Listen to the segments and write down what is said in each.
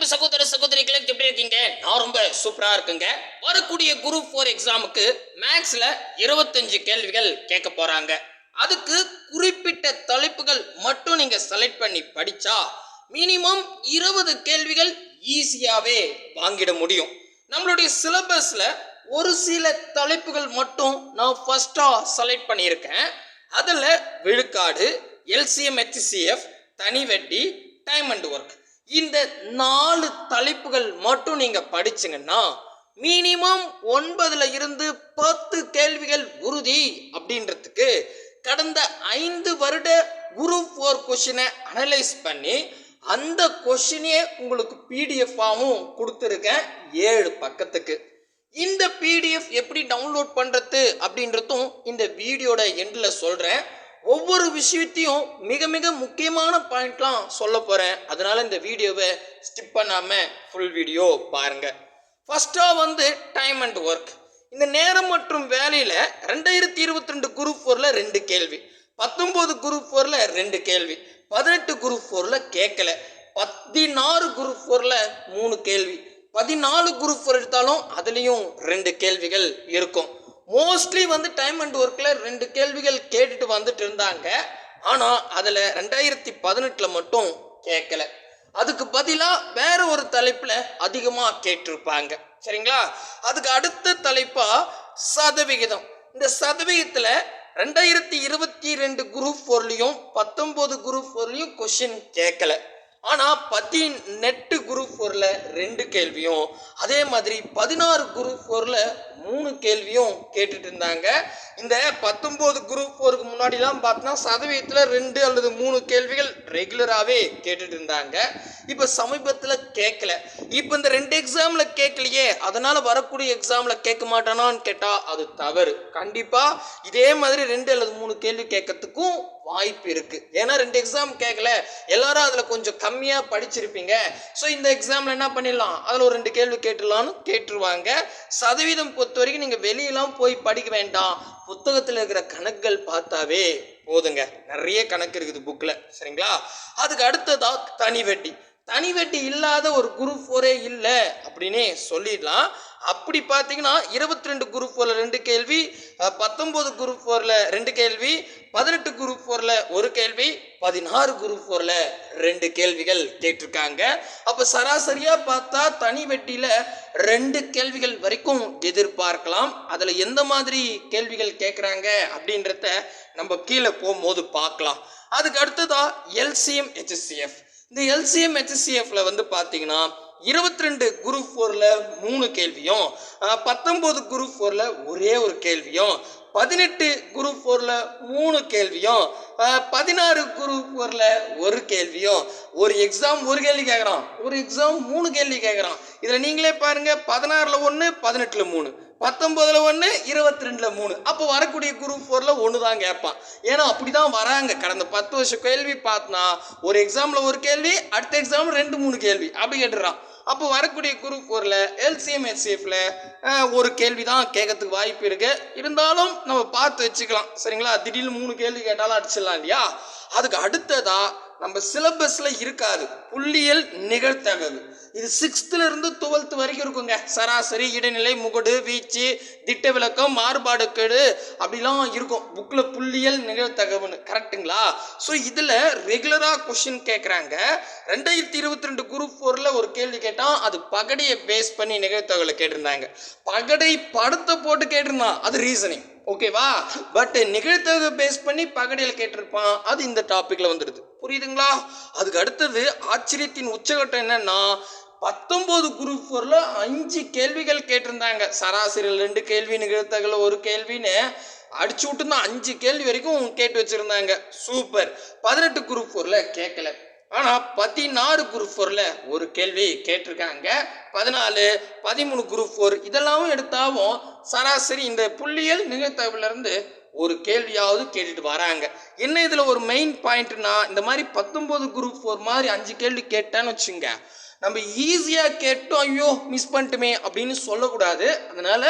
அன்பு சகோதர சகோதரிகளே எப்படி இருக்கீங்க? நான் ரொம்ப சூப்பரா இருக்குங்க. வரக்கூடிய குரூப் ஃபோர் எக்ஸாமுக்கு மேக்ஸ்ல இருபத்தஞ்சு கேள்விகள் கேட்க போறாங்க. அதுக்கு குறிப்பிட்ட தலைப்புகள் மட்டும் நீங்க செலக்ட் பண்ணி படிச்சா மினிமம் இருபது கேள்விகள் ஈஸியாவே வாங்கிட முடியும். நம்மளுடைய சிலபஸ்ல ஒரு சில தலைப்புகள் மட்டும் நான் ஃபர்ஸ்டா செலக்ட் பண்ணியிருக்கேன். அதில் விழுக்காடு எல்சிஎம் ஹெச்சிஎஃப் தனி வட்டி டைம் அண்ட் ஒர்க் இந்த நாலு தலைப்புகள் மட்டும் நீங்க படிச்சிங்கன்னா மினிமம் ஒன்பதுல இருந்து பத்து கேள்விகள் உறுதி அப்படின்றதுக்கு கடந்த ஐந்து வருட குரூப் ஃபோர் கொஷினை அனலைஸ் பண்ணி அந்த கொஷினே உங்களுக்கு பிடிஎஃபாகவும் கொடுத்துருக்கேன் ஏழு பக்கத்துக்கு. இந்த பிடிஎஃப் எப்படி டவுன்லோட் பண்ணுறது அப்படின்றதும் இந்த வீடியோட எண்டில் சொல்கிறேன் ஒவ்வொரு விஷயத்தையும் மிக மிக முக்கியமான பாயிண்ட்லாம் சொல்ல போகிறேன் அதனால் இந்த வீடியோவை ஸ்கிப் பண்ணாமல் ஃபுல் வீடியோ பாருங்கள் ஃபஸ்ட்டாக வந்து டைம் அண்ட் ஒர்க் இந்த நேரம் மற்றும் வேலையில் ரெண்டாயிரத்தி இருபத்தி ரெண்டு குரூப் ஃபோரில் ரெண்டு கேள்வி. பத்தொம்போது குரூப் ஃபோரில் ரெண்டு கேள்வி. பதினெட்டு குரூப் ஃபோரில் கேட்கல. பதினாறு குரூப் ஃபோரில் மூணு கேள்வி. பதினாலு குரூப் ஃபோர் எடுத்தாலும் அதுலேயும் ரெண்டு கேள்விகள் இருக்கும். மோஸ்ட்லி வந்து டைம் அண்ட் ஒர்க்கில் ரெண்டு கேள்விகள் கேட்டுட்டு வந்துட்டு இருந்தாங்க. ஆனால் அதில் ரெண்டாயிரத்தி பதினெட்டில் மட்டும் கேட்கல அதுக்கு பதிலாக வேற ஒரு தலைப்பில் அதிகமாக கேட்டிருப்பாங்க. சரிங்களா? அதுக்கு அடுத்த தலைப்பாக சதவிகிதம். இந்த சதவிகிதத்தில் ரெண்டாயிரத்தி இருபத்தி ரெண்டு குரூப் ஃபோர்லேயும் பத்தொம்போது குரூப் ஃபோர்லேயும் கொஷின் கேட்கல ஆனால் பதினெட்டு குரூப் ஃபோரில் ரெண்டு கேள்வியும் அதே மாதிரி பதினாறு குரூப் ஃபோரில் மூணு கேள்வியும் கேட்டுட்டு இருந்தாங்க. இந்த பத்தொம்போது குரூப் ஃபோருக்கு முன்னாடிலாம் பார்த்தோன்னா சதவீதத்தில் ரெண்டு அல்லது மூணு கேள்விகள் ரெகுலராகவே கேட்டுட்டு இருந்தாங்க. இப்போ சமீபத்தில் கேட்கல இப்போ இந்த ரெண்டு எக்ஸாமில் கேட்கலையே அதனால் வரக்கூடிய எக்ஸாமில் கேட்க மாட்டானான்னு கேட்டால் அது தவறு. கண்டிப்பாக இதே மாதிரி ரெண்டு அல்லது மூணு கேள்வி கேட்கறதுக்கும் வாய்ப்பு இருக்கு. ஏன்னா ரெண்டு எக்ஸாம் கேட்கல எல்லாரும் அதில் கொஞ்சம் கம்மியாக படிச்சிருப்பீங்க. ஸோ இந்த எக்ஸாமில் என்ன பண்ணிடலாம்? அதில் ஒரு ரெண்டு கேள்வி கேட்டுடலான்னு கேட்டுருவாங்க. சதவீதம் பொறுத்த பொறுத்த வரைக்கும் நீங்கள் வெளியெல்லாம் போய் படிக்க வேண்டாம். புத்தகத்தில் இருக்கிற கணக்குகள் பார்த்தாவே போதுங்க. நிறைய கணக்கு இருக்குது புக்கில் சரிங்களா? அதுக்கு அடுத்ததா தனி வட்டி தனி வட்டி இல்லாத ஒரு குரூப் ஃபோரே இல்லை. அப்படின்னே சொல்லிடலாம். அப்படி பார்த்தீங்கன்னா இருபத்தி ரெண்டு குரூப் ஃபோரில் ரெண்டு கேள்வி பத்தொம்போது குரூப் ஃபோரில் ரெண்டு கேள்வி பதினெட்டு குரூப் ஃபோரில் ஒரு கேள்வி பதினாறு குரூப் ஃபோரில் ரெண்டு கேள்விகள் கேட்டிருக்காங்க. அப்போ சராசரியாக பார்த்தா தனி வெட்டியில் ரெண்டு கேள்விகள் வரைக்கும் எதிர்பார்க்கலாம். அதில் எந்த மாதிரி கேள்விகள் கேட்குறாங்க அப்படின்றத நம்ம கீழே போகும்போது பார்க்கலாம். அதுக்கு அடுத்ததா எல்சிஎம் ஹெச்எஸ்சிஎஃப் இந்த எல்சிஎம் ஹெச்எஸ்சிஎஃப்ல வந்து பார்த்தீங்கன்னா இருபத்தி ரெண்டு குரூப் ஃபோரில் மூணு கேள்வியும் பத்தொம்போது குரூப் ஃபோரில் ஒரே ஒரு கேள்வியும் பதினெட்டு குரூப் ஃபோரில் மூணு கேள்வியும் பதினாறு குரூப் ஃபோரில் ஒரு கேள்வியும் ஒரு எக்ஸாம் ஒரு கேள்வி கேட்குறான் ஒரு எக்ஸாம் மூணு கேள்வி கேட்குறான் இதில் நீங்களே பாருங்கள் பதினாறில் ஒன்று பதினெட்டில் மூணு. பத்தொம்போதில் ஒன்று இருபத்தி ரெண்டில் மூணு. அப்போ வரக்கூடிய குரூப் ஃபோரில் ஒன்று தான் கேட்பான். ஏன்னா அப்படி தான் வராங்க. கடந்த பத்து வருஷம் கேள்வி பார்த்தனா ஒரு எக்ஸாமில் ஒரு கேள்வி அடுத்த எக்ஸாமில் ரெண்டு மூணு கேள்வி. அப்படி கேட்டுறான். அப்போ வரக்கூடிய குரூப் ஃபோரில் எல்சிஎம் ஹெச்சிஎஃப்ல ஒரு கேள்வி தான் கேட்கறதுக்கு வாய்ப்பு இருக்குது இருந்தாலும் நம்ம பார்த்து வச்சுக்கலாம். சரிங்களா? திடீர்னு மூணு கேள்வி கேட்டாலும் அடிச்சிடலாம் இல்லையா? அதுக்கு அடுத்ததாக நம்ம சிலபஸில் இருக்காது. புள்ளியல் நிகழ்த்தகவு. இது சிக்ஸ்த்துலேருந்து டுவெல்த் வரைக்கும் இருக்குங்க. சராசரி இடைநிலை முகடு வீச்சு திட்ட விளக்கம் மாறுபாடு கேடு அப்படிலாம் இருக்கும். புக்கில் புள்ளியல் நிகழ்த்தகவுன்னு. கரெக்ட்டுங்களா ஸோ இதில் ரெகுலராக கொஷின் கேட்குறாங்க ரெண்டாயிரத்தி இருபத்தி ரெண்டு குரூப் ஃபோரில் ஒரு கேள்வி கேட்டால் அது பகடையை பேஸ் பண்ணி நிகழ்த்தகவில் கேட்டிருந்தாங்க. பகடை படத்தை போட்டு கேட்டிருந்தான். அது ரீசனிங் ஓகேவா பட் நிகழ்த்தது பேஸ் பண்ணி பகடையில் கேட்டிருப்பான். அது இந்த டாப்பிக்கில் வந்துடுது. புரியுதுங்களா? அதுக்கு அடுத்தது ஆச்சரியத்தின் உச்சகட்டம் என்னன்னா பத்தொம்போது குரூப் ஃபோரில் அஞ்சு கேள்விகள் கேட்டிருந்தாங்க. சராசரியில் ரெண்டு கேள்வி நிகழ்த்தகள் ஒரு கேள்வின்னு அடிச்சு விட்டுருந்தா அஞ்சு கேள்வி வரைக்கும் கேட்டு வச்சுருந்தாங்க. சூப்பர் பதினெட்டு குரூப் ஃபோரில் கேட்கல. ஆனால் பதினாறு குரூப் ஃபோரில் ஒரு கேள்வி கேட்டிருக்காங்க. பதினாலு பதிமூணு குரூப் ஃபோர் இதெல்லாம் எடுத்தாவும் சராசரி இந்த புள்ளியல் நிகழ்த்தகவுலேருந்து ஒரு கேள்வியாவது கேட்டுட்டு வராங்க. என்ன இதில் ஒரு மெயின் பாயிண்ட்னா இந்த மாதிரி பத்தொம்போது குரூப் ஃபோர் மாதிரி அஞ்சு கேள்வி கேட்டான்னு வச்சுங்க. நம்ம ஈஸியாக கேட்டோம் ஐயோ மிஸ் பண்ணிட்டுமே அப்படின்னு சொல்லக்கூடாது. அதனால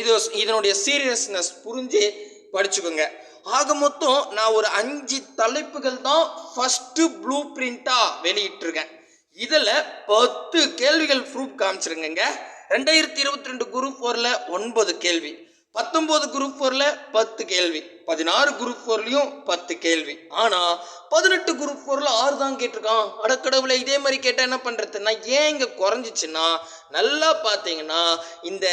இது இதனுடைய சீரியஸ்னஸ் புரிஞ்சு படிச்சுக்கோங்க. ஆக மொத்தம் நான் ஒரு அஞ்சு தலைப்புகள் தான் ஃபஸ்ட்டு ப்ளூ பிரிண்ட்டாக வெளியிட்டிருக்கேன். இதில் பத்து கேள்விகள் ப்ரூஃப் காமிச்சிருங்கங்க. ரெண்டாயிரத்தி இருபத்தி ரெண்டு குரூப் ஃபோரில் ஒன்பது கேள்வி பத்தொம்போது குரூப் ஃபோரில் பத்து கேள்வி பதினாறு குரூப் ஃபோர்லேயும் பத்து கேள்வி. ஆனால் பதினெட்டு குரூப் ஃபோரில் ஆறு தான் கேட்டிருக்கான். அடக்கடவுளை இதே மாதிரி கேட்டால் என்ன பண்ணுறதுன்னா ஏன் இங்கே குறைஞ்சிச்சுன்னா நல்லா பார்த்தீங்கன்னா இந்த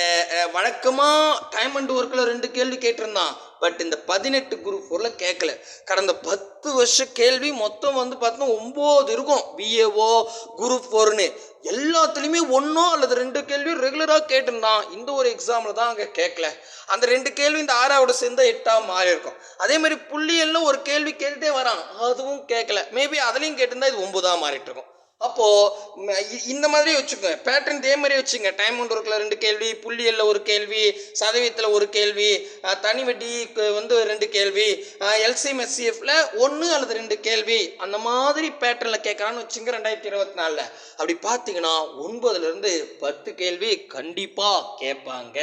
வழக்கமாக டைம் அண்ட் ஒர்க்கில் ரெண்டு கேள்வி கேட்டிருந்தான். பட் இந்த பதினெட்டு குரூப் ஃபோரில் கேட்கல. கடந்த பத்து வருஷ கேள்வி மொத்தம் வந்து பார்த்தோன்னா ஒம்பது இருக்கும். பிஏஓ குரூப் ஃபோர்னு எல்லாத்துலேயுமே ஒன்றோ அல்லது ரெண்டு கேள்வியும் ரெகுலராக கேட்டிருந்தான். இந்த ஒரு எக்ஸாமில் தான் அங்கே கேட்கல. அந்த ரெண்டு கேள்வி இந்த ஆறாவோட சேர்ந்தால் எட்டாக மாறி இருக்கும். அதே மாதிரி புள்ளியெல்லாம் ஒரு கேள்வி கேட்டுட்டே வரான். அதுவும் கேட்கல. மேபி அதுலேயும் கேட்டிருந்தா இது ஒம்பதாக மாறிட்டு இருக்கும். அப்போது இந்த மாதிரி வச்சுக்கோங்க. பேட்டர்ன் இதே மாதிரி வச்சுங்க. டைம் ஒன்று ஒர்க்கில் ரெண்டு கேள்வி புள்ளியலில் ஒரு கேள்வி சதவீதத்தில் ஒரு கேள்வி தனி வட்டிக்கு வந்து ரெண்டு கேள்வி எல்சிஎம் எஸ்சிஎஃப்ல ஒன்று அல்லது ரெண்டு கேள்வி அந்த மாதிரி பேட்டர்னில் கேட்குறான்னு வச்சுங்க ரெண்டாயிரத்தி இருபத்தி நாலில். அப்படி பார்த்தீங்கன்னா ஒன்பதுலேருந்து பத்து கேள்வி கண்டிப்பாக கேட்பாங்க.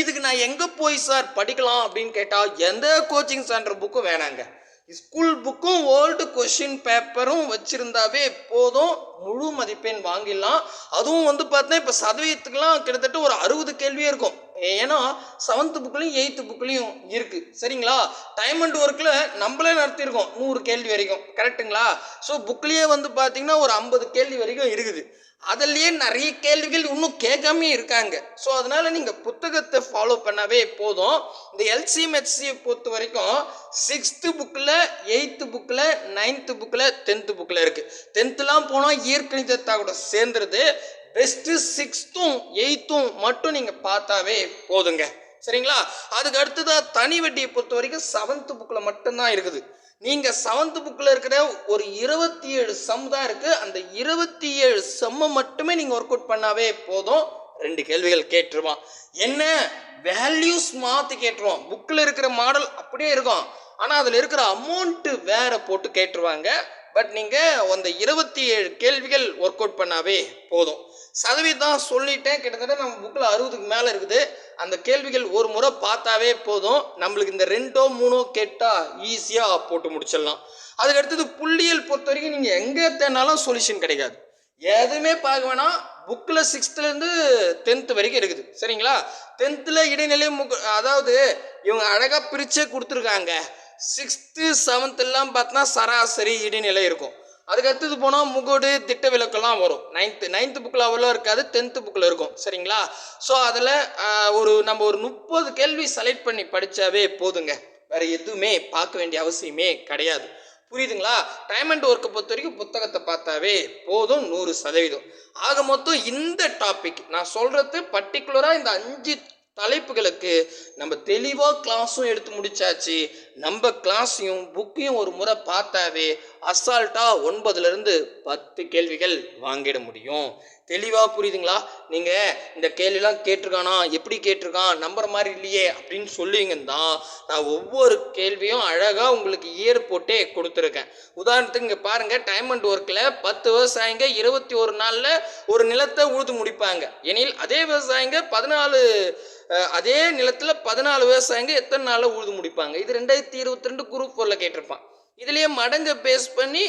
இதுக்கு நான் எங்கே போய் சார் படிக்கலாம் அப்படின்னு கேட்டால் எந்த கோச்சிங் சென்டர் புக்கும் வேணாங்க. ஸ்கூல் புக்கும் ஓல்டு கொஷின் பேப்பரும் வச்சுருந்தாவே போதும். முழு மதிப்பெண் வாங்கிடலாம். அதுவும் வந்து பார்த்தீங்கன்னா இப்போ சதவீதத்துக்குலாம் கிட்டத்தட்ட ஒரு அறுபது கேள்வியே இருக்கும். ஏன்னா செவன்த் புக்லையும் எயித்து புக்லையும் இருக்குது சரிங்களா? டைம் அண்ட் ஒர்க்கில் நம்மளே நடத்தியிருக்கோம் நூறு கேள்வி வரைக்கும். கரெக்ட்டுங்களா ஸோ புக்லேயே வந்து பார்த்தீங்கன்னா ஒரு ஐம்பது கேள்வி வரைக்கும் இருக்குது. அதுலேயே நிறைய கேள்விகள் இன்னும் கேட்காமே இருக்காங்க. ஸோ அதனால் நீங்கள் புத்தகத்தை ஃபாலோ பண்ணாவே போதும். இந்த எல்சிஎம்ஹெச்சியை பொறுத்த வரைக்கும் சிக்ஸ்த்து புக்கில் எயித்து புக்கில் நைன்த்து புக்கில் டென்த்து புக்கில் இருக்குது டென்த்துலாம் போனால் இயற்கணிதத்தா கூட சேர்ந்துருது. பெஸ்ட்டு சிக்ஸ்த்தும் எயித்தும் மட்டும் நீங்கள் பார்த்தாவே போதுங்க. சரிங்களா? அதுக்கு அடுத்ததாக தனி வட்டியை பொறுத்த வரைக்கும் செவன்த்து புக்கில் மட்டும்தான் இருக்குது. நீங்கள் செவன்த்து புக்கில் இருக்கிற ஒரு இருபத்தி ஏழு சம் தான் இருக்குது அந்த இருபத்தி ஏழு செம்மை மட்டுமே நீங்கள் ஒர்க் அவுட் பண்ணாவே போதும். ரெண்டு கேள்விகள் கேட்டுருவான் என்ன? வேல்யூஸ் மாற்றி கேட்டுருவான் புக்கில் இருக்கிற மாடல் அப்படியே இருக்கும். ஆனால் அதில் இருக்கிற அமௌண்ட்டு வேற போட்டு கேட்டுருவாங்க. பட் நீங்கள் அந்த இருபத்தி ஏழு கேள்விகள் ஒர்க் அவுட் பண்ணாவே போதும். சதவீதம் சொல்லிட்டேன். கிட்டத்தட்ட நம்ம புக்கில் அறுபதுக்கு மேலே இருக்குது. அந்த கேள்விகள் ஒரு முறை பார்த்தாவே போதும். நம்மளுக்கு இந்த ரெண்டோ மூணோ கேட்டால் ஈஸியாக போட்டு முடிச்சிடலாம். அதுக்கு அடுத்தது புள்ளியல் பொறுத்த வரைக்கும் நீங்கள் எங்கே தேனாலும் சொல்யூஷன் கிடைக்காது. எதுவுமே பார்க்க வேணாம். புக்கில் சிக்ஸ்த்துலேருந்து டென்த்து வரைக்கும் இருக்குது. சரிங்களா? டென்த்தில் இடைநிலை முக அதாவது இவங்க அழகாக பிரிச்சே கொடுத்துருக்காங்க. சிக்ஸ்த்து செவன்த்துலாம் பார்த்தா சராசரி இடைநிலை இருக்கும். அதுக்கு அடுத்தது போனால் முகடு திட்ட விளக்கெல்லாம் வரும். நைன்த்து நைன்த்து புக்கில் அவ்வளோ இருக்காது டென்த்து புக்கில் இருக்கும். சரிங்களா? ஸோ அதில் ஒரு நம்ம ஒரு முப்பது கேள்வி செலக்ட் பண்ணி படித்தாவே போதுங்க. வேறு எதுவுமே பார்க்க வேண்டிய அவசியமே கிடையாது. புரியுதுங்களா? டைம் அண்ட் ஒர்க்கை பொறுத்த வரைக்கும் புத்தகத்தை பார்த்தாவே போதும் நூறு சதவீதம். ஆக மொத்தம் இந்த டாபிக் நான் சொல்கிறது பர்டிகுலராக இந்த அஞ்சு தலைப்புகளுக்கு நம்ம தெளிவாக கிளாஸும் எடுத்து முடிச்சாச்சு. நம்ம கிளாஸையும் புக்கையும் ஒரு முறை பார்த்தாவே அசால்ட்டாக ஒன்பதுலேருந்து பத்து கேள்விகள் வாங்கிட முடியும். தெளிவாக புரியுதுங்களா? நீங்கள் இந்த கேள்விலாம் கேட்டிருக்கானா? எப்படி கேட்டிருக்கான்? நம்புற மாதிரி இல்லையே அப்படின்னு சொல்லுவீங்கன்னா நான் ஒவ்வொரு கேள்வியும் அழகாக உங்களுக்கு இயர் போட்டே கொடுத்துருக்கேன். உதாரணத்துக்கு இங்கே பாருங்கள் டைம் அண்ட் ஒர்க்கில் பத்து விவசாயிங்க இருபத்தி ஒரு நாளில் ஒரு நிலத்தை உழுது முடிப்பாங்க. எனில் அதே விவசாயிங்க பதினாலு அதே நிலத்தில் பதினாலு விவசாயிங்க எத்தனை நாளில் உழுது முடிப்பாங்க? இது ரெண்டாயிரத்தி இருபத்தி ரெண்டு குரூப் ஃபோரில் கேட்டிருப்பான். இதுலேயே மடங்கை பேஸ் பண்ணி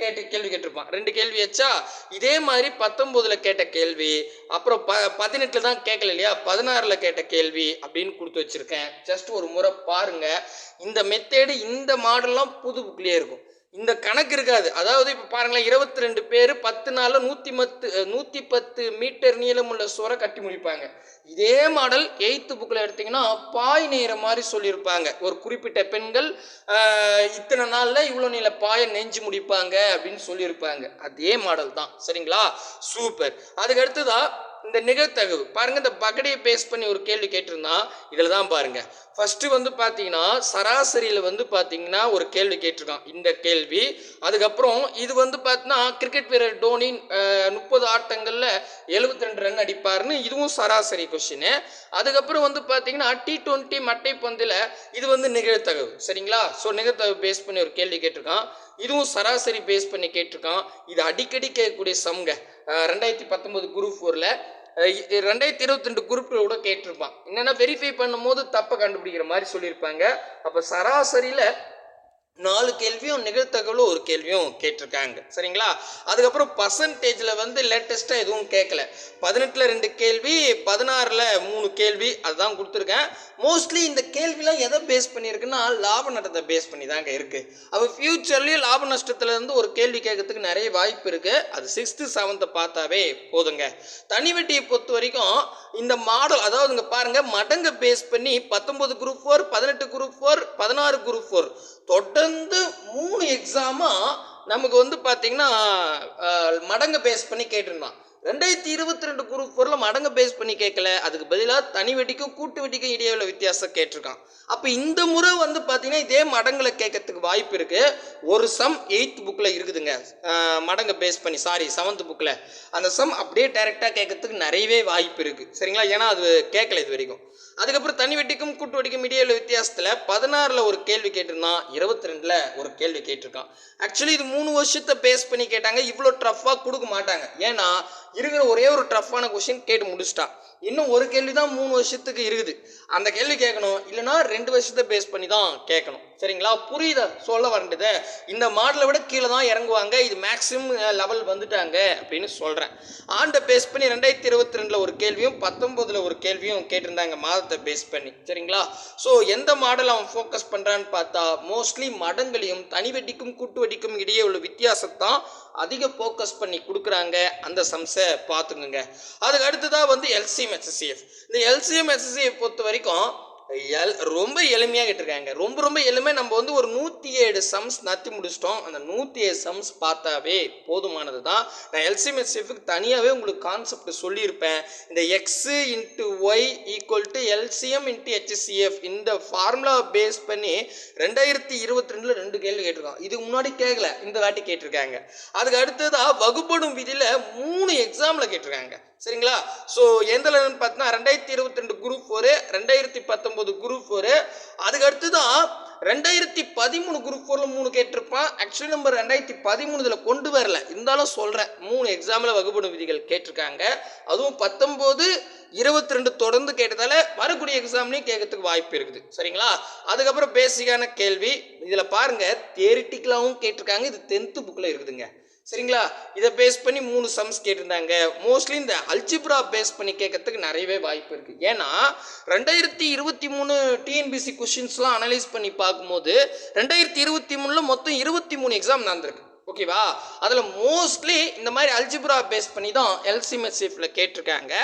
கேட்டு கேள்வி கேட்டிருப்பான். ரெண்டு கேள்வி வச்சா இதே மாதிரி பத்தொம்போதில் கேட்ட கேள்வி அப்புறம் ப பதினெட்டில் தான் கேட்கல இல்லையா? பதினாறில் கேட்ட கேள்வி அப்படின்னு கொடுத்து வச்சுருக்கேன். ஜஸ்ட் ஒரு முறை பாருங்கள் இந்த மெத்தேடு இந்த மாடல்லாம் புது புக்லேயே இருக்கும். இந்த கணக்கு இருக்காது. அதாவது இப்போ பாருங்களேன் இருபத்தி ரெண்டு பேர் பத்து நாளில் நூற்றி பத்து நூற்றி பத்து மீட்டர் நீளமுள்ள சுவரை கட்டி முடிப்பாங்க. இதே மாடல் எயித்து புக்கில் எடுத்தீங்கன்னா பாய் நெய்கிற மாதிரி சொல்லியிருப்பாங்க. ஒரு குறிப்பிட்ட பெண்கள் இத்தனை நாளில் இவ்வளோ நீள பாயை நெஞ்சு முடிப்பாங்க அப்படின்னு சொல்லியிருப்பாங்க. அதே மாடல் தான். சரிங்களா? சூப்பர். அதுக்கு அடுத்ததா இந்த நிகழ்த்தகவு பாருங்க இந்த பகடையை பேஸ் பண்ணி ஒரு கேள்வி கேட்டிருந்தான் இதில் தான் பாருங்க. ஃபஸ்ட்டு வந்து பார்த்தீங்கன்னா சராசரியில் வந்து பார்த்தீங்கன்னா ஒரு கேள்வி கேட்டிருக்கான். இந்த கேள்வி. அதுக்கப்புறம் இது வந்து பார்த்தீங்கன்னா கிரிக்கெட் வீரர் டோனி முப்பது ஆட்டங்களில் 72 ரெண்டு ரன் அடிப்பார்னு இதுவும் சராசரி கொஷின் அதுக்கப்புறம் வந்து பார்த்தீங்கன்னா டி ட்வெண்ட்டி மட்டை பந்தில் இது வந்து நிகழ்த்தகவு சரிங்களா? ஸோ நிகழ்த்தகவு பேஸ் பண்ணி ஒரு கேள்வி கேட்டிருக்கான். இதுவும் சராசரி பேஸ் பண்ணி கேட்டிருக்கான். இது அடிக்கடி கேட்கக்கூடிய சம்ங்க. ரெண்டாயிரத்தி பத்தொம்போது குரூப் ஃபோரில் ரெண்டாயிரத்தி இருபத்தி ரெண்டு குரூப்பில் கூட கேட்டிருப்பான். என்னென்னா வெரிஃபை பண்ணும்போது தப்பை கண்டுபிடிக்கிற மாதிரி சொல்லியிருப்பாங்க. அப்போ சராசரியில் நாலு கேள்வியும் நிகழ்த்தகவலும் ஒரு கேள்வியும் கேட்டிருக்காங்க. சரிங்களா? அதுக்கப்புறம் பர்சன்டேஜில் வந்து லேட்டஸ்ட்டாக எதுவும் கேட்கல பதினெட்டில் ரெண்டு கேள்வி பதினாறில் மூணு கேள்வி அதுதான் கொடுத்துருக்கேன். மோஸ்ட்லி இந்த கேள்விலாம் எதை பேஸ் பண்ணியிருக்குன்னா லாப நட்டத்தை பேஸ் பண்ணி தாங்க இருக்குது அப்போ ஃப்யூச்சர்லேயும் லாப நஷ்டத்துலேருந்து ஒரு கேள்வி கேட்கறதுக்கு நிறைய வாய்ப்பு இருக்குது அது சிக்ஸ்த்து செவன்த்தை பார்த்தாவே போதுங்க. தனி வெட்டியை பொறுத்த வரைக்கும் இந்த மாடல் அதாவது இங்கே பாருங்கள் மடங்கை பேஸ் பண்ணி பத்தொம்பது குரூப் ஃபோர் பதினெட்டு குரூப் ஃபோர் பதினாறு குரூப் ஃபோர் தொடர்ந்து மூணு எக்ஸாமா நமக்கு வந்து பார்த்தீங்கன்னா மடங்கு மடங்கை பேஸ் பண்ணி கேட்டிருந்தான். ரெண்டாயிரத்தி இருபத்தி ரெண்டு குரூப் ஃபோரில் மடங்கை பேஸ் பண்ணி கேட்கல. அதுக்கு பதிலாக தனி வெட்டிக்கும் கூட்டு வெட்டிக்கும் இடையே உள்ள வித்தியாசம் கேட்டிருக்கான். அப்போ இந்த முறை வந்து பார்த்தீங்கன்னா இதே மடங்களை கேட்கறதுக்கு வாய்ப்பு இருக்கு. ஒரு சம் எயித் புக்கில் இருக்குதுங்க. மடங்கு மடங்கை பேஸ் பண்ணி சாரி செவன்த் புக்கில் அந்த சம் அப்படியே டைரெக்டாக கேட்கறதுக்கு நிறையவே வாய்ப்பு இருக்குது சரிங்களா? ஏன்னா அது கேட்கல இது வரைக்கும். அதுக்கப்புறம் தனி வெட்டிக்கும் கூட்டு வெட்டிக்கும் இடையே உள்ள வித்தியாசத்தில் பதினாறில் ஒரு கேள்வி கேட்டிருந்தான் இருபத்தி ரெண்டில் ஒரு கேள்வி கேட்டிருக்கான். ஆக்சுவலி இது மூணு வருஷத்தை பேஸ் பண்ணி கேட்டாங்க இவ்வளோ டஃப்பாக கொடுக்க மாட்டாங்க. ஏன்னா இருக்கிற ஒரே ஒரு டஃப்பான கொஷின் கேட்டு முடிச்சிட்டான் இன்னும் ஒரு கேள்வி தான் மூணு வருஷத்துக்கு இருக்குது. அந்த கேள்வி கேட்கணும். இல்லைன்னா ரெண்டு வருஷத்தை பேஸ் பண்ணி தான் கேட்கணும். சரிங்களா? புரியுதா? சொல்ல வரண்டது இந்த மாடலை விட கீழே தான் இறங்குவாங்க. இது மேக்ஸிமம் லெவல் வந்துட்டாங்க அப்படின்னு சொல்கிறேன் ஆண்டை பேஸ் பண்ணி ரெண்டாயிரத்தி இருபத்தி ரெண்டில் ஒரு கேள்வியும் பத்தொம்போதில் ஒரு கேள்வியும் கேட்டிருந்தாங்க மாதத்தை பேஸ் பண்ணி. சரிங்களா? ஸோ எந்த மாடல் அவன் ஃபோக்கஸ் பண்ணுறான்னு பார்த்தா மோஸ்ட்லி மடங்களையும் தனி வெட்டிக்கும் கூட்டு வெட்டிக்கும் இடையே உள்ள வித்தியாசத்தான் அதிக ஃபோக்கஸ் பண்ணி கொடுக்குறாங்க அந்த சம்ஸை பார்த்துக்குங்க அதுக்கு அடுத்ததாக வந்து எல்சிஎம் எஸ்எஸ்சிஎஃப் இந்த எல்சிஎம் எஸ்எஸ்சிஎஃப் பொறுத்த வரைக்கும் எல் ரொம்ப எளிமையாக கேட்டிருக்காங்க. ரொம்ப ரொம்ப எளிமை. நம்ம வந்து ஒரு நூற்றி ஏழு சம்ஸ் நத்தி முடிச்சிட்டோம். அந்த நூற்றி ஏழு சம்ஸ் பார்த்தாவே போதுமானது தான். நான் எல்சிஎம்எஸ்எஃப்க்கு தனியாகவே உங்களுக்கு கான்செப்ட் சொல்லியிருப்பேன். இந்த x into y equal to LCM into HCF இந்த ஃபார்முலா பேஸ் பண்ணி ரெண்டாயிரத்தி இருபத்தி ரெண்டில் ரெண்டு கேள்வி கேட்டிருக்கோம் இதுக்கு முன்னாடி கேட்கல இந்த வாட்டி கேட்டிருக்காங்க. அதுக்கு அடுத்ததாக வகுப்படும் விதியில் மூணு எக்ஸாமில் கேட்டிருக்காங்க. சரிங்களா? ஸோ எந்த லெவல்னு பார்த்தீங்கன்னா ரெண்டாயிரத்தி இருபத்தி ரெண்டு குரூப் ஒரு ரெண்டாயிரத்தி பத்தொம்பது குரூப் ஃபோரு அதுக்கடுத்து தான் ரெண்டாயிரத்தி பதிமூணு குரூப் ஃபோரில் மூணு கேட்டிருப்பான். ஆக்சுவலி நம்ம ரெண்டாயிரத்தி பதிமூணு இதில் கொண்டு வரல. இருந்தாலும் சொல்கிறேன் மூணு எக்ஸாமில் வகுப்படும் விதிகள் கேட்டிருக்காங்க. அதுவும் பத்தொம்போது இருபத்தி ரெண்டு தொடர்ந்து கேட்டதால வரக்கூடிய எக்ஸாம்லையும் கேட்கறதுக்கு வாய்ப்பு இருக்குது. சரிங்களா? அதுக்கப்புறம் பேசிக்கான கேள்வி. இதில் பாருங்கள் தியரிட்டிக்கலாகவும் கேட்டிருக்காங்க. இது டென்த்து புக்கில் இருக்குதுங்க. சரிங்களா? இதை பேஸ் பண்ணி மூணு சம்ஸ் கேட்டிருந்தாங்க. மோஸ்ட்லி இந்த அல்ஜிப்ரா பேஸ் பண்ணி கேட்கறதுக்கு நிறையவே வாய்ப்பு இருக்குது ஏன்னா ரெண்டாயிரத்தி இருபத்தி மூணு டிஎன்பிசி கொஷின்ஸ்லாம் அனலைஸ் பண்ணி பார்க்கும்போது ரெண்டாயிரத்தி இருபத்தி மூணில் மொத்தம் இருபத்தி மூணு எக்ஸாம் நடந்திருக்கு. ஓகேவா? அதில் மோஸ்ட்லி இந்த மாதிரி அல்ஜிப்ரா பேஸ் பண்ணி தான் எல்சிமெசிஃபில் கேட்டிருக்காங்க.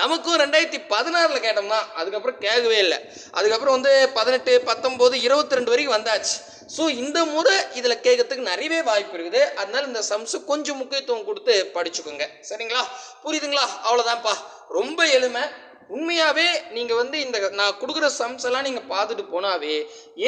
நமக்கும் ரெண்டாயிரத்தி பதினாறில் கேட்டோம்னா அதுக்கப்புறம் கேட்கவே இல்லை. அதுக்கப்புறம் வந்து பதினெட்டு பத்தொம்போது இருபத்தி ரெண்டு வரைக்கும் வந்தாச்சு. ஸோ இந்த முறை இதில் கேட்கறதுக்கு நிறையவே வாய்ப்பு இருக்குது. அதனால இந்த சம்ஸு கொஞ்சம் முக்கியத்துவம் கொடுத்து படிச்சுக்கோங்க. சரிங்களா? புரியுதுங்களா? அவ்வளோதான்ப்பா ரொம்ப எளிமை. உண்மையாகவே நீங்கள் வந்து இந்த நான் கொடுக்குற சம்ஸ் எல்லாம் நீங்கள் பார்த்துட்டு போனாவே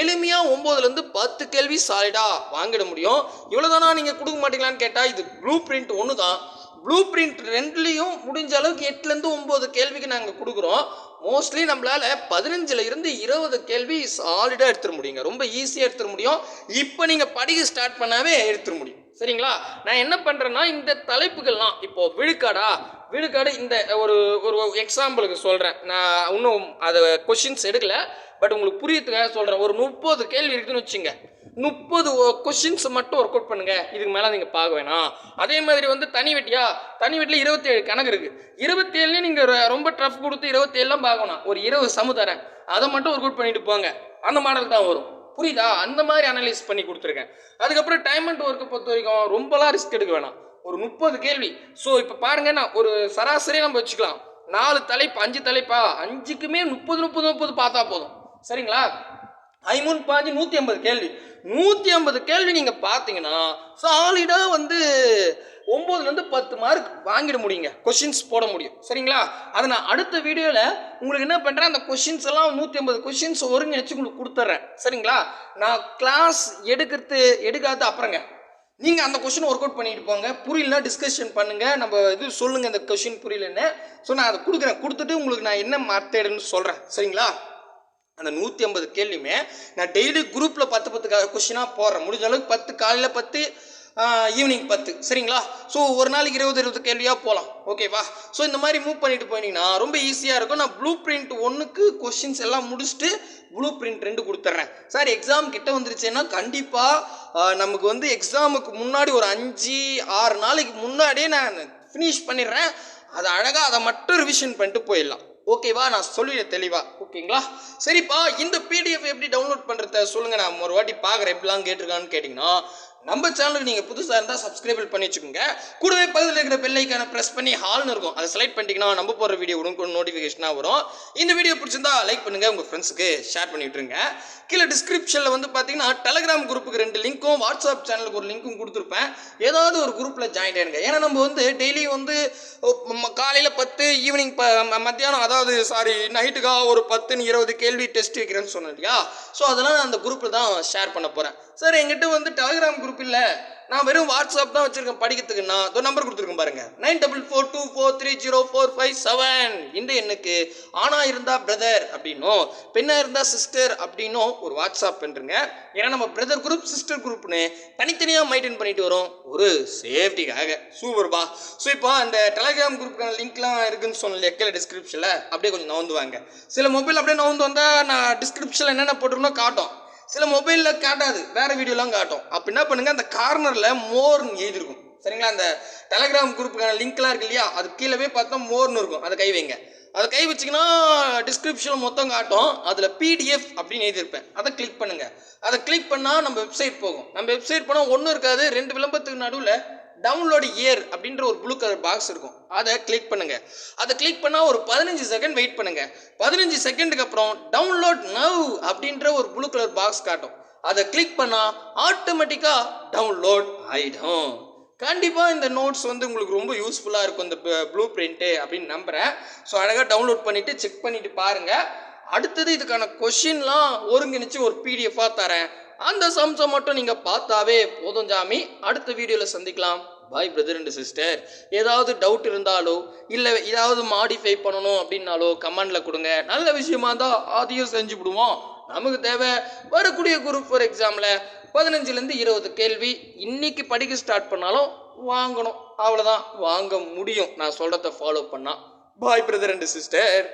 எளிமையாக ஒம்போதுலேருந்து பத்து கேள்வி சாலிடாக வாங்கிட முடியும். இவ்வளோதானா நீங்கள் கொடுக்க மாட்டீங்களான்னு கேட்டால் இது ப்ளூ பிரிண்ட் ஒன்று தான் ப்ளூ பிரிண்ட் ரெண்டுலேயும் முடிஞ்ச அளவுக்கு எட்டுலேருந்து ஒம்பது கேள்விக்கு நாங்கள் கொடுக்குறோம். மோஸ்ட்லி நம்மளால் பதினஞ்சில் இருந்து இருபது கேள்வி சாலிடாக எடுத்துட முடியுங்க. ரொம்ப ஈஸியாக எடுத்துட முடியும். இப்போ நீங்கள் படிக்க ஸ்டார்ட் பண்ணாவே எடுத்துட முடியும். சரிங்களா? நான் என்ன பண்ணுறேன்னா இந்த தலைப்புகள்லாம் இப்போது விழுக்காடா விழுக்காடு இந்த ஒரு ஒரு எக்ஸாம்பிளுக்கு சொல்கிறேன் நான் இன்னும் அதை கொஷின்ஸ் எடுக்கல பட் உங்களுக்கு புரியறதுக்காக சொல்கிறேன் ஒரு முப்பது கேள்வி இருக்குதுன்னு வச்சுங்க. முப்பது கொஷின்ஸ் மட்டும் ஒர்க் அவுட் பண்ணுங்க. இதுக்கு மேலே நீங்கள் பார்க்க வேணாம். அதே மாதிரி வந்து தனி வெட்டியா? தனி வெட்டியில் இருபத்தேழு கணக்கு இருக்குது இருபத்தேழுலேயும் நீங்கள் ரொம்ப டஃப் கொடுத்து இருபத்தேழுலாம் பார்க்கணும். ஒரு இருபது சமு தரேன். அதை மட்டும் ஒர்க் அவுட் பண்ணிட்டு போங்க. அந்த மாடல் தான் வரும். புரியுதா? அந்த மாதிரி அனலைஸ் பண்ணி கொடுத்துருக்கேன். அதுக்கப்புறம் டைம் அண்ட் ஒர்க்கை பொறுத்த வரைக்கும் ரொம்பலாம் ரிஸ்க் எடுக்க வேணாம். ஒரு முப்பது கேள்வி. ஸோ இப்போ பாருங்க நான் ஒரு சராசரியாக நம்ம வச்சுக்கலாம். நாலு தலைப்பு அஞ்சு தலைப்பா? அஞ்சுக்குமே முப்பது முப்பது முப்பது பார்த்தா போதும். சரிங்களா? ஐமூணு பாஞ்சு நூற்றி ஐம்பது கேள்வி. நூற்றி ஐம்பது கேள்வி நீங்கள் பார்த்தீங்கன்னா சாலிடாக வந்து ஒம்போதுலேருந்து பத்து மார்க் வாங்கிட முடியுங்க. கொஷின்ஸ் போட முடியும். சரிங்களா? அதை நான் அடுத்த வீடியோவில் உங்களுக்கு என்ன பண்ணுறேன் அந்த கொஷின்ஸ் எல்லாம் நூற்றி ஐம்பது கொஷின்ஸ் ஒருங்கிணைச்சு உங்களுக்கு கொடுத்துட்றேன் சரிங்களா? நான் கிளாஸ் எடுக்கிறது எடுக்காத அப்புறங்க. நீங்கள் அந்த கொஷின் ஒர்க் அவுட் பண்ணிட்டு போங்க. புரியலனா டிஸ்கஷன் பண்ணுங்கள் நம்ம இது சொல்லுங்கள் இந்த கொஷின் புரியலன்னு. ஸோ நான் அதை கொடுக்குறேன். கொடுத்துட்டு உங்களுக்கு நான் என்ன மெத்தடுன்னு சொல்கிறேன் சரிங்களா? அந்த நூற்றி ஐம்பது கேள்வியுமே நான் டெய்லி குரூப்பில் பத்து பத்து கொஷினாக போடுறேன். முடிஞ்ச அளவுக்கு பத்து காலையில் பத்து ஈவினிங் பத்து. சரிங்களா? ஸோ ஒரு நாளைக்கு இருபது இருபது கேள்வியாக போகலாம் ஓகேவா ஸோ இந்த மாதிரி மூவ் பண்ணிட்டு போனீங்கன்னா ரொம்ப ஈஸியாக இருக்கும். நான் ப்ளூ பிரிண்ட் ஒன்றுக்கு கொஷின்ஸ் எல்லாம் முடிச்சுட்டு ப்ளூ பிரிண்ட் ரெண்டு கொடுத்துட்றேன் சார் எக்ஸாம் கிட்ட வந்துருச்சுன்னா கண்டிப்பாக நமக்கு வந்து எக்ஸாமுக்கு முன்னாடி ஒரு அஞ்சு ஆறு நாளைக்கு முன்னாடியே நான் ஃபினிஷ் பண்ணிடுறேன். அதை அழகாக அதை மட்டும் ரிவிஷன் பண்ணிட்டு போயிடலாம். ஓகேவா நான் சொல்லிட தெளிவா. ஓகேங்களா சரிப்பா இந்த பிடிஎஃப் எப்படி டவுன்லோட் பண்ணுறத சொல்லுங்க. நான் ஒரு வாட்டி பார்க்குறேன். எப்படிலாம் கேட்டிருக்கான்னு கேட்டிங்கன்னா நம்ம சேனலுக்கு நீங்கள் புதுசாக இருந்தால் சப்ஸ்கிரைபிள் பண்ணி வச்சுக்கோங்க. கூடவே பகுதியில் இருக்கிற பெல்லைக்கான ப்ரெஸ் பண்ணி ஹால்னு இருக்கும். அதை செலக்ட் பண்ணிட்டீங்கன்னா நம்ம போடுற வீடியோ உடனுக்கு நோட்டிஃபிகேஷனாக வரும். இந்த வீடியோ பிடிச்சிருந்தா லைக் பண்ணுங்கள் உங்கள் ஃப்ரெண்ட்ஸுக்கு ஷேர் பண்ணிவிட்டுருங்க கீழே டிஸ்கிரிப்ஷனில் வந்து பார்த்தீங்கன்னா டெலகிராம் குரூப்புக்கு ரெண்டு லிங்க்கும் வாட்ஸ்அப் சேனலுக்கு ஒரு லிங்க்கும் கொடுத்துருப்பேன். ஏதாவது ஒரு குரூப்பில் ஜாயின் ஆயிருங்க ஏன்னா நம்ம வந்து டெய்லி வந்து காலையில் பத்து ஈவினிங் ப ம- மத்தியானம் அதாவது சாரி நைட்டுக்காக ஒரு பத்துன்னு இருபது கேள்வி டெஸ்ட் வைக்கிறேன்னு சொன்னேன் இல்லையா? ஸோ அதெல்லாம் நான் அந்த குரூப்பில் தான் ஷேர் பண்ண போகிறேன் சார் எங்கிட்ட வந்து டெலகிராம் குரூப் இல்லை. நான் வெறும் வாட்ஸ்அப் தான் வச்சிருக்கேன். படிக்கிறதுக்குன்னா அதோ நம்பர் கொடுத்துருக்கேன் பாருங்க. Nine double four two four three zero four five seven. இந்த எண்ணுக்கு ஆணா இருந்தா பிரதர் அப்படின்னும் பெண்ணா இருந்தா சிஸ்டர் அப்படின்னும் ஒரு வாட்ஸ்அப் பண்ணுறங்க ஏன்னா நம்ம பிரதர் குரூப் சிஸ்டர் குரூப்னு தனித்தனியாக மெயின்டைன் பண்ணிட்டு வரோம். ஒரு சேஃப்டிக்காக சூப்பர்பா ஸோ இப்போ அந்த டெலகிராம் குரூப்புக்கான லிங்க்லாம் இருக்குன்னு சொன்னல கீழே டிஸ்கிரிப்ஷனில் அப்படியே கொஞ்சம் நவுந்து வாங்க. சில மொபைல் அப்படியே நவுந்து வந்தால் நான் டிஸ்கிரிப்ஷனில் என்னென்ன போட்டிருக்கணும் காட்டும். சில மொபைலில் காட்டாது. வேறு வீடியோலாம் காட்டும். அப்போ என்ன பண்ணுங்கள் அந்த கார்னரில் மோர்னு எழுதிருக்கும் சரிங்களா? அந்த டெலகிராம் குரூப்புக்கான லிங்க்லாம் இருக்கு இல்லையா? அது கீழே போய் பார்த்தா மோர்னு இருக்கும். அதை கை வைங்க. அதை கை வச்சிங்கன்னா டிஸ்கிரிப்ஷன் மொத்தம் காட்டும். அதில் பிடிஎஃப் அப்படின்னு எழுதியிருப்பேன். அதை கிளிக் பண்ணுங்கள் அதை கிளிக் பண்ணால் நம்ம வெப்சைட் போகும். நம்ம வெப்சைட் போனால் ஒன்றும் இருக்காது. ரெண்டு விளம்பரத்துக்கு நடுவில் டவுன்லோடு இயர் அப்படின்ற ஒரு ப்ளூ கலர் பாக்ஸ் இருக்கும். அதை கிளிக் பண்ணுங்க. அதை கிளிக் பண்ணால் ஒரு பதினஞ்சு செகண்ட் வெயிட் பண்ணுங்க. பதினஞ்சு செகண்டுக்கு அப்புறம் டவுன்லோட் நவ் அப்படின்ற ஒரு ப்ளூ கலர் பாக்ஸ் காட்டும். அதை கிளிக் பண்ணால் ஆட்டோமேட்டிக்காக டவுன்லோட் ஆகிடும் கண்டிப்பாக இந்த நோட்ஸ் வந்து உங்களுக்கு ரொம்ப யூஸ்ஃபுல்லாக இருக்கும் இந்த ப்ளூ பிரிண்ட்டு அப்படின்னு நம்புகிறேன் ஸோ அழகாக டவுன்லோட் பண்ணிவிட்டு செக் பண்ணிவிட்டு பாருங்கள் அடுத்தது இதுக்கான கொஷின்லாம் ஒருங்கிணைச்சு ஒரு பிடிஎஃபாக தரேன். அந்த சம்ஸை மட்டும் நீங்கள் பார்த்தாவே போதும் ஜாமி. அடுத்த வீடியோவில் சந்திக்கலாம். பாய் பிரதர் அண்ட் சிஸ்டர் ஏதாவது டவுட் இருந்தாலோ இல்லை ஏதாவது மாடிஃபை பண்ணணும் அப்படின்னாலோ கமெண்டில் கொடுங்க. நல்ல விஷயமா இருந்தால் அதையும் செஞ்சு விடுவோம். நமக்கு தேவை வரக்கூடிய குரூப் ஃபார் எக்ஸாமில் பதினஞ்சுலேருந்து இருபது கேள்வி. இன்னைக்கு படிக்க ஸ்டார்ட் பண்ணாலும் வாங்கணும். அவ்வளோதான் வாங்க முடியும். நான் சொல்கிறத ஃபாலோ பண்ணால் பாய் பிரதர் அண்ட் சிஸ்டர்